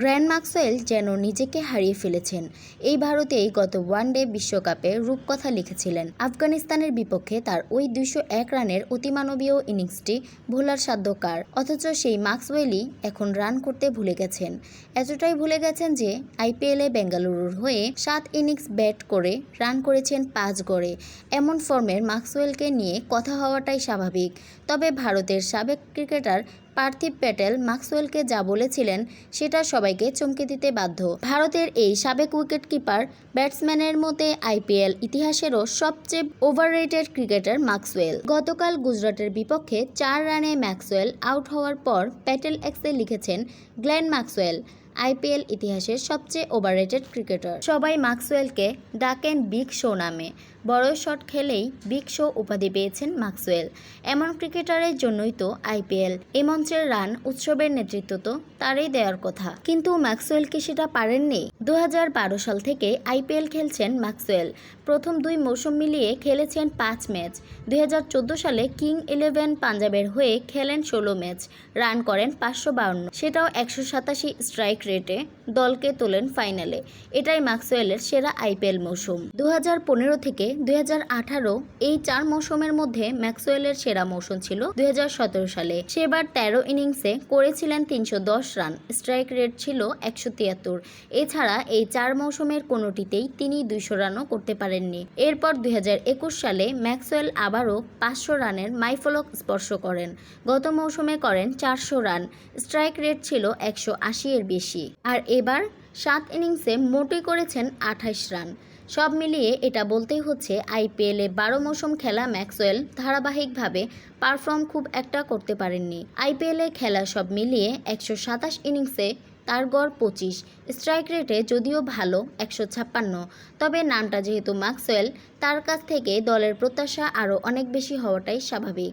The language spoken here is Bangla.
গ্র্যান্ড ম্যাক্সওয়েল যেন নিজেকে হারিয়ে ফেলেছেন। এই ভারতেই গত ওয়ানডে বিশ্বকাপে রূপকথা লিখেছিলেন। আফগানিস্তানের বিপক্ষে তার ওই দুইশো এক রানের অতিমানবীয় ইনিংসটি ভোলার সাধ্য কার? অথচ সেই ম্যাক্সওয়েলই এখন রান করতে ভুলে গেছেন। এতটাই ভুলে গেছেন যে আইপিএলে বেঙ্গালুরুর হয়ে সাত ইনিংস ব্যাট করে রান করেছেন পাঁচ গড়ে। এমন ফর্মের ম্যাক্সওয়েলকে নিয়ে কথা হওয়াটাই স্বাভাবিক। তবে ভারতের সাবেক ক্রিকেটার পার্থিব প্যাটেল ম্যাক্সওয়েলকে যা বলেছিলেন সেটা সবাইকে চমকে দিতে বাধ্য। ভারতের এই সাবেক উইকেটকিপার, ব্যাটসম্যানের মতে আইপিএল ইতিহাসেরও সবচেয়ে ওভাররেটেড ক্রিকেটার ম্যাক্সওয়েল। গতকাল গুজরাটের বিপক্ষে চার রানে ম্যাক্সওয়েল আউট হওয়ার পর প্যাটেল এক্সে লিখেছেন, গ্লেন ম্যাক্সওয়েল, আইপিএল ইতিহাসের সবচেয়ে ওভাররেটেড ক্রিকেটার। সবাই ম্যাক্সওয়েলকে ডাকেন বিগ শো নামে। বড় শট খেলেই বিগ শো উপাধি পেয়েছেন ম্যাক্সওয়েল। এমন ক্রিকেটারের জন্যই তো আইপিএল এ মঞ্চের রান, উৎসবের নেতৃত্ব তো তারই দেওয়ার কথা। কিন্তু ম্যাক্সওয়েল কি সেটা পারেননি? দু হাজার বারো সাল থেকে আইপিএল খেলছেন ম্যাক্সওয়েল। প্রথম দুই মৌসুম মিলিয়ে খেলেছেন পাঁচ ম্যাচ। দুই হাজার চোদ্দ সালে কিং ইলেভেন পাঞ্জাবের হয়ে খেলেন ষোলো ম্যাচ। রান করেন পাঁচশো বাউন্ন। সেটাও একশো সাতাশি স্ট্রাইক রেটে দলকে তোলেন ফাইনালে। এটাই ম্যাক্সওয়েলের সেরা আইপিএল মৌসুম। দু হাজার পনেরো থেকে দুই হাজার আঠারো এই চার মৌসুমের মধ্যে ম্যাক্সওয়েলের সেরা মৌসুম ছিল দু হাজার সতেরো সালে। সেবার তেরো ইনিংসে করেছিলেন তিনশো দশ রান। স্ট্রাইক রেট ছিল একশো তিয়াত্তর। এছাড়া এই চার মৌসুমের কোনোটিতেই তিনি দুইশো রানও করতে পারেননি। এরপর দুই হাজার একুশ সালে ম্যাক্সওয়েল আবারও পাঁচশো রানের মাইফলক স্পর্শ করেন। গত মৌসুমে করেন চারশো রান। স্ট্রাইক রেট ছিল একশো আশি এর বেশি। আর এবার সাত ইনিংসে মোটে করেছেন আঠাইশ রান। সব মিলিয়ে এটা বলতেই হচ্ছে আইপিএলে বারো মৌসুম খেলা ম্যাক্সওয়েল ধারাবাহিকভাবে পারফর্ম খুব একটা করতে পারেননি। আইপিএলে খেলা সব মিলিয়ে একশো সাতাশ ইনিংসে তার গড় পঁচিশ। স্ট্রাইক রেটে যদিও ভালো, একশো ছাপ্পান্ন। তবে নামটা যেহেতু ম্যাক্সওয়েল, তার কাছ থেকে দলের প্রত্যাশা আরও অনেক বেশি হওয়াটাই স্বাভাবিক।